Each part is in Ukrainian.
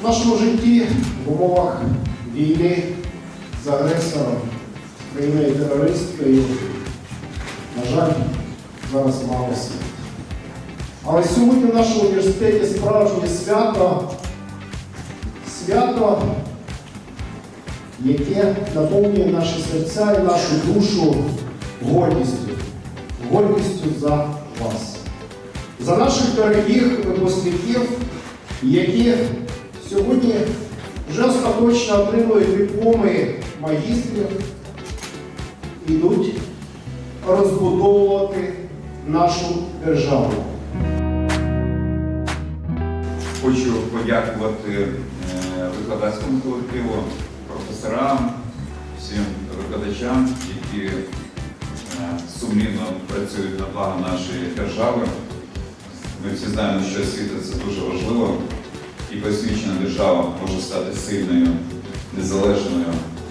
В нашому житті в умовах війни з агресором, з країною терористкою, на жаль, зараз мало світ. Але сьогодні в нашому університеті справжнє свято, свято, яке наповнює наші серця і нашу душу гордістю, гордістю за вас, за наших дорогих випускників, які сьогодні вже остаточно отримують дипломи магістрів, ідуть розбудовувати нашу державу. Хочу подякувати е, викладацькому колективу, професорам, всім викладачам, які е, сумлінно працюють на благо нашої держави. Ми всі знаємо, що освіта це дуже важливо, і посвідчена держава може стати сильною, незалежною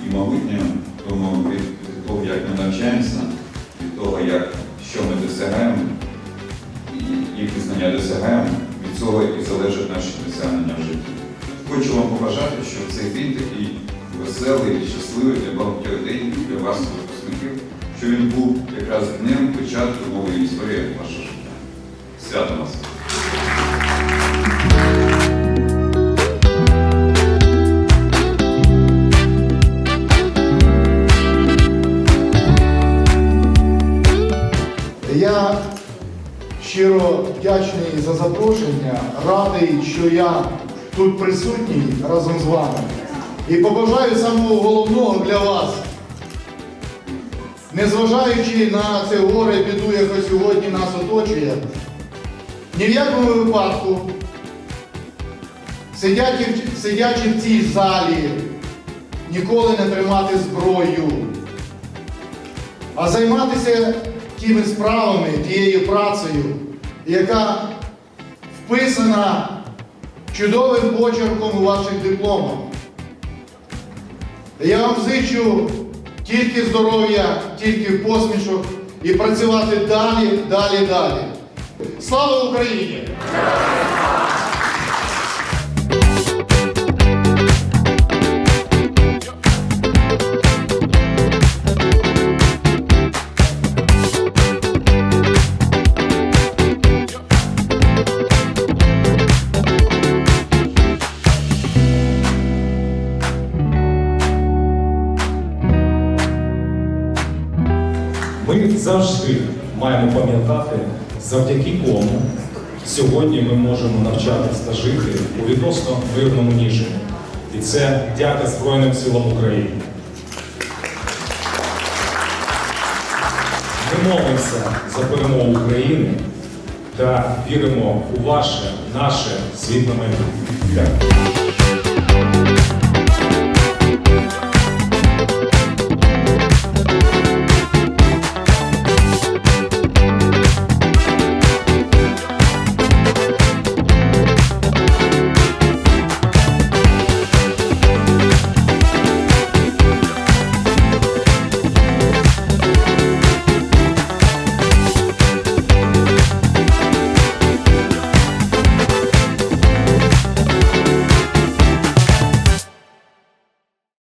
і могутньою. Тому від, того, як ми навчаємося, від того, як, що ми досягаємо, і які знання досягаємо, від цього і залежать наші досягнення в житті. Хочу вам побажати, щоб цей день такий веселий і щасливий для багатьох день для вас, випускників, що він був якраз днем початку нової історії вашого життя. Свято вас! Я щиро вдячний за запрошення, радий, що я тут присутній разом з вами. І побажаю самого головного для вас, незважаючи на це горе і біду, яка сьогодні нас оточує, ні в якому випадку, сидячи, сидячи в цій залі, ніколи не тримати зброю а займатися тими справами, тією працею, яка вписана чудовим почерком у ваших дипломах. Я вам зичу тільки здоров'я, тільки посмішок і працювати далі, далі, далі. Слава Україні! Ми завжди маємо пам'ятати, завдяки кому сьогодні ми можемо навчатися та жити у відносно мирному ніжені. І це дяка Збройним силам України. Ми молимося за перемогу України та віримо у ваше, наше світле майбутнє. Дякую.